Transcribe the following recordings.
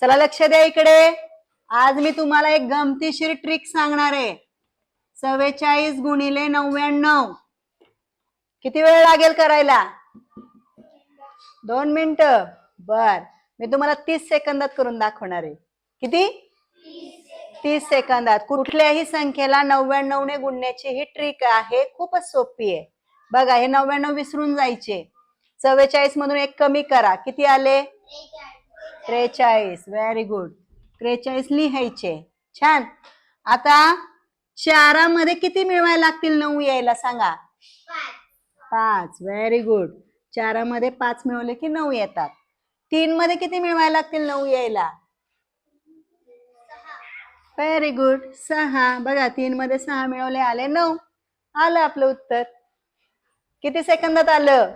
चला लक्ष द्या इकडे. आज मी तुम्हाला एक गमतीशीर ट्रिक सांगणार आहे. चव्वेचाळीस गुणिले नव्याण्णव किती वेळ लागेल करायला? दोन मिनिट. बर. मी तुम्हाला तीस सेकंदात करून दाखवणार आहे. किती? तीस सेकंदात. कुठल्याही संख्येला नव्याण्णव ने गुणण्याची ही ट्रिक आहे. खूपच सोपी आहे. बघा हे नव्याण्णव विसरून जायचे. चव्वेचाळीस मधून एक कमी करा. किती आले? त्रेचाळीस. व्हेरी गुड त्रेचाळीस लिहायचे. छान. आता चारामध्ये किती मिळवायला लागतील नऊ यायला सांगा? पाच. व्हेरी गुड चारामध्ये पाच मिळवले की नऊ येतात. तीन मध्ये किती मिळवायला लागतील नऊ यायला? व्हेरी गुड सहा. बघा तीन मध्ये सहा मिळवले आले नऊ. आलं आपलं उत्तर. किती सेकंदात आलं?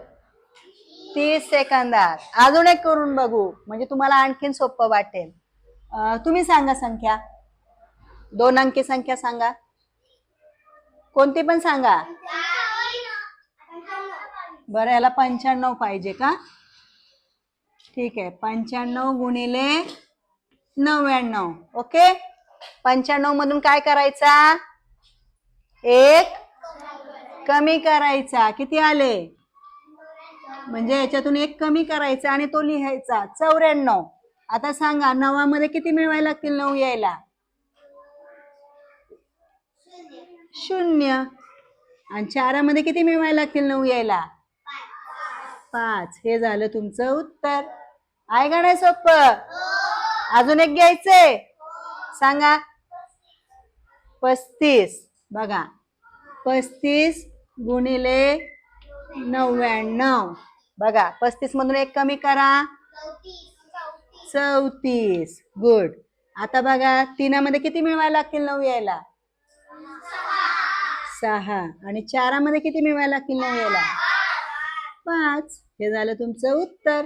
तीस सेकंदात. अजून एक करून बघू. म्हणजे तुम्हाला आणखीन सोपं वाटेल. तुम्ही सांगा संख्या. दोन अंकी संख्या सांगा. कोणती पण सांगा. बरं याला पंच्याण्णव पाहिजे का? ठीक आहे. पंच्याण्णव गुणिले नव्याण्णव. ओके? पंच्याण्णव मधून काय करायचा? एक. कमी करायचा. किती आले? म्हणजे याच्यातून एक कमी करायचा आणि तो लिहायचा. चौऱ्याण्णव. आता सांगा नवामध्ये किती मिळवायला लागतील नऊ यायला? शून्य. आणि चारामध्ये किती मिळवायला लागतील नऊ यायला? पाच. हे झालं तुमचं उत्तर. आहे का नाही सोप? अजून एक घ्यायचंय सांगा. पस्तीस. बघा. पस्तीस गुणिले नव्याण्णव. बघा पस्तीस मधून एक कमी करा. चौतीस. गुड आता बघा तीनामध्ये किती मिळवायला लागतील नऊ यायला? सहा. आणि चारामध्ये किती मिळवायला लागतील नऊ यायला? पाच. हे झालं तुमचं उत्तर.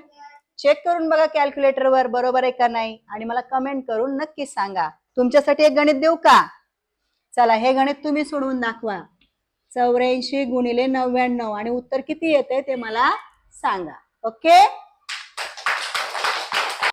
चेक करून बघा कॅल्क्युलेटरवर बरोबर आहे का नाही? आणि मला कमेंट करून नक्की सांगा. तुमच्यासाठी एक गणित देऊ का? चला हे गणित तुम्ही सोडवून दाखवा. चौऱ्याऐंशी गुणिले नव्याण्णव. आणि उत्तर किती येते ते मला सांगा. ओके?